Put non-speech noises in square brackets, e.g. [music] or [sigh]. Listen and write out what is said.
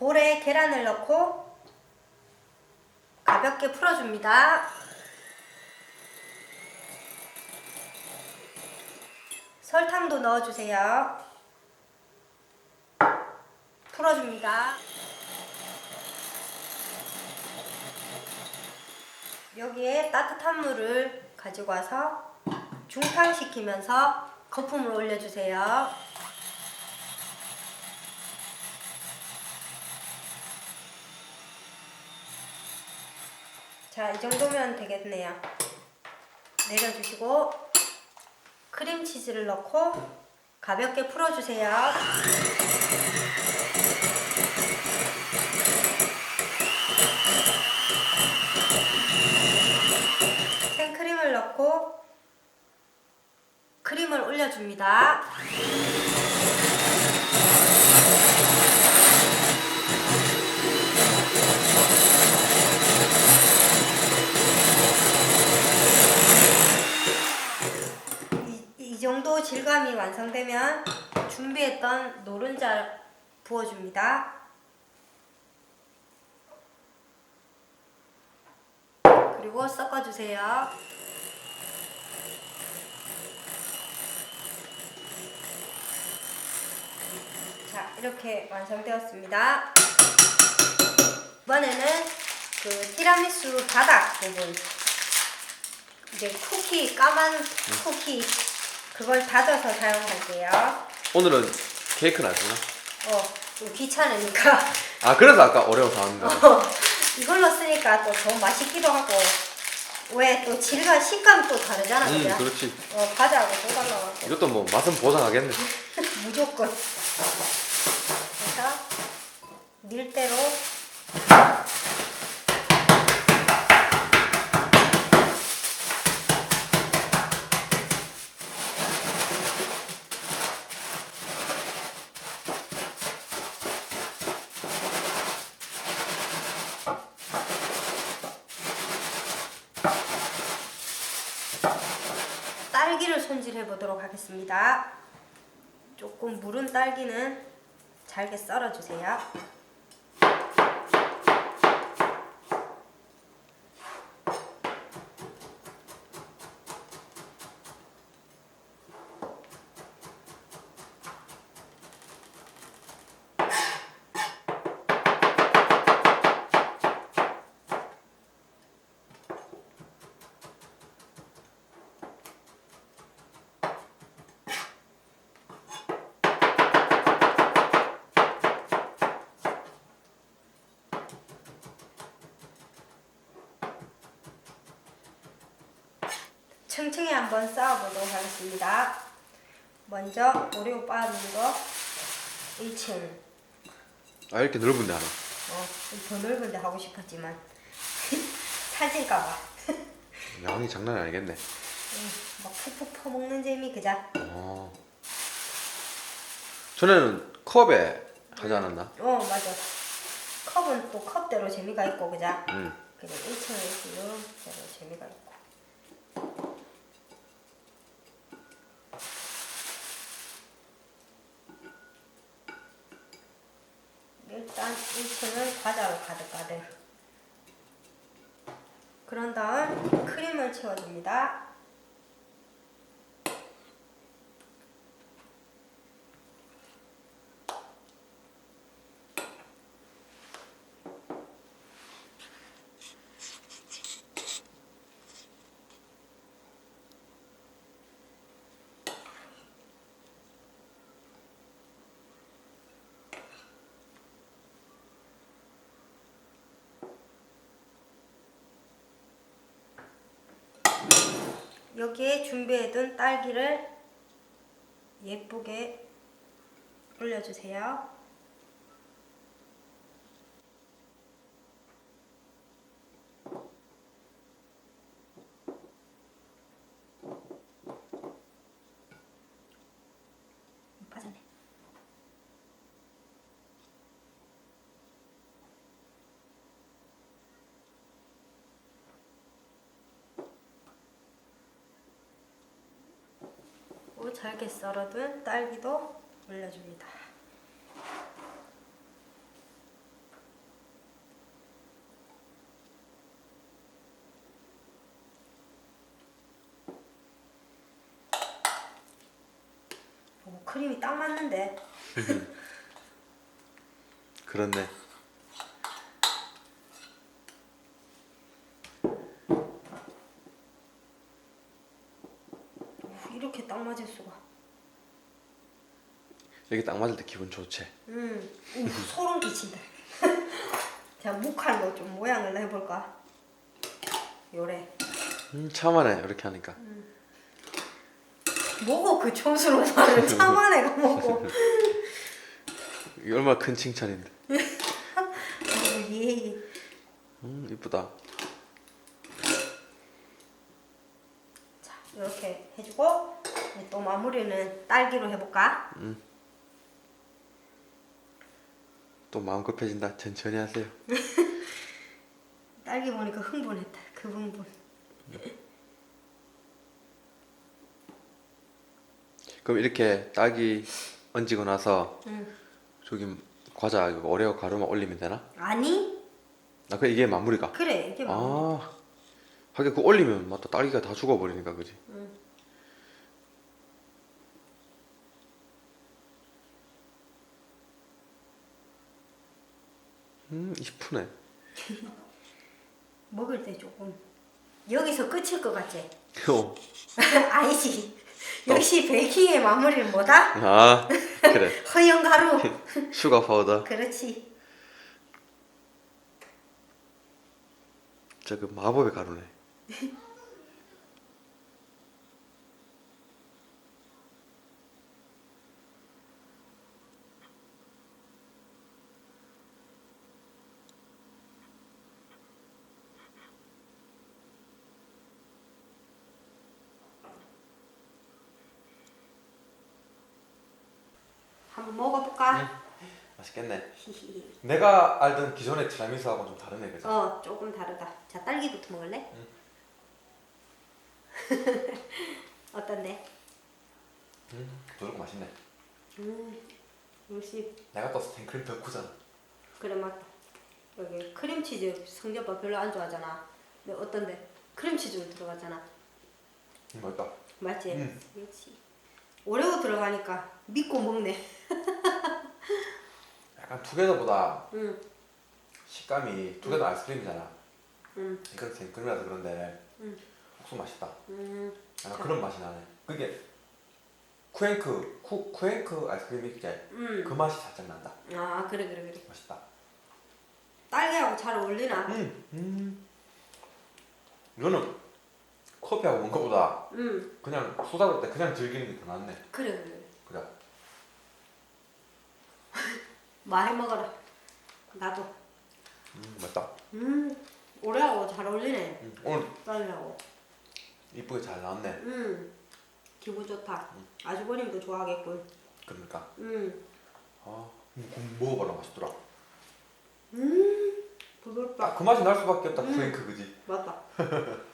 볼에 계란을 넣고 가볍게 풀어줍니다. 설탕도 넣어주세요. 풀어줍니다. 여기에 따뜻한 물을 가지고 와서 중탕시키면서 거품을 올려주세요. 자, 이 정도면 되겠네요. 내려주시고 크림치즈를 넣고 가볍게 풀어주세요. 생크림을 넣고 크림을 올려줍니다. 이, 이 정도 질감이 완성되면 준비했던 노른자 부어줍니다. 그리고 섞어주세요. 자, 이렇게 완성되었습니다. 이번에는 그 티라미수 바닥 부분 이제 쿠키 까만 쿠키 그걸 다져서 사용할게요. 오늘은 케이크는 안 쓰나? 어, 좀 귀찮으니까 아 그래서 아까 오레오 사왔는데 어, 이걸로 쓰니까 또 더 맛있기도 하고 왜 또 질감 식감이 또 다르잖아, 음? 그렇지 어, 과자하고 또 달라갖고 이것도 뭐 맛은 보장하겠네 [laughs] 무조건. 그래서 밀대로 딸기를 손질해 보도록 하겠습니다. 조금 무른 딸기는 잘게 썰어 주세요. 층층이 한번 쌓아보도록 하겠습니다. 먼저 오레오 빻는 거 1층. 아 이렇게 넓은데 하나 어, 더 넓은데 하고 싶었지만 [laughs] 살찔까봐. [laughs] 양이 장난이 아니겠네 막 푹푹 퍼먹는 재미 그자. 어. 전에는 컵에 하지 않았나? 어 맞아. 컵은 또 컵대로 재미가 있고 그자. 응 그래 1층은 이런 대로 재미가 있고. 일단 1층은 과자로 가득 가득. 그런 다음 크림을 채워줍니다. 여기에 준비해둔 딸기를 예쁘게 올려주세요. 잘게 썰어둔 딸기도 올려줍니다. 크림이 딱 맞는데. [laughs] 그렇네. 이렇게 딱 맞을 수가. 여기 딱 맞을 때 기분 좋지. 음, 우, 소름 끼친다. [laughs] 자, 묵칼로 좀 모양을 해볼까? 요래. 음, 참하네 이렇게 하니까. 뭐고 그 촌스러운 말을 [laughs] 참아내가 뭐고. 얼마나 큰 칭찬인데. [laughs] 예. 음 이쁘다. 이렇게 해주고 이제 또 마무리는 딸기로 해볼까? 또 마음 급해진다. 천천히 하세요. [laughs] 딸기 보니까 흥분했다. 그 흥분. [laughs] 그럼 이렇게 딸기 얹고 나서 응. 저기 과자 이거 오레오 가루만 올리면 되나? 아니? 아, 그 이게 마무리가. 그래 이게 뭐. 아, 하긴 그 올리면 맞다 딸기가 다 죽어버리니까 그지? 응. 음 이쁘네. [laughs] 먹을 때 조금 여기서 끝일 것 같지? 어. [laughs] 아니지. 역시 베이킹의 마무리는 뭐다? 아 그래. [laughs] 허연 가루. 슈가 파우더. 그렇지. 저 그 마법의 가루네. 한번 먹어볼까? 맛있겠네. 히히. [laughs] 내가 알던 기존의 티라미수하고 좀 다르네, 그죠? 어 조금 다르다. 자 딸기부터 먹을래? [laughs] 어떤데? 음, 부드럽고 맛있네. 음 역시 내가 또 생크림 덕후잖아. 그래 맞다. 여기 크림치즈 성재 오빠 별로 안 좋아하잖아. 근데 어떤데? 크림치즈 들어갔잖아. 음, 맛있다. 맞지? 음. 그렇지. 오레오 들어가니까 믿고 먹네. [laughs] 약간 투게더보다 응, 식감이 투게더 아이스크림이잖아. 응, 이건 생크림이라서 그런데 응. 국수 맛있다. 응. 약간 그런 맛이 나네. 그게 쿠앤크 쿠 쿠앤크 아이스크림 있게 응. 그 맛이 살짝 난다. 아 그래 그래 그래. 맛있다. 딸기하고 잘 어울리나? 음, 음. 이거는 커피하고 먹는 것보다 응. 그냥 쏟아볼 때 그냥 즐기는 게 더 낫네. 그래 그래. 그래. [laughs] 먹어라. 나도. 음, 맞다. 음. 오레오하고 잘 어울리네. 음, 오늘 딸기하고. 이쁘게 잘 나왔네. 음. 기분 좋다. 아주버님도 좋아하겠군. 그러니까. 음. 아, 음, 먹어봐라 맛있더라. 음. 부드럽다. 딱 그 맛이 날 수밖에 없다. 음. 쿠앤크 그지? 맞다. [laughs]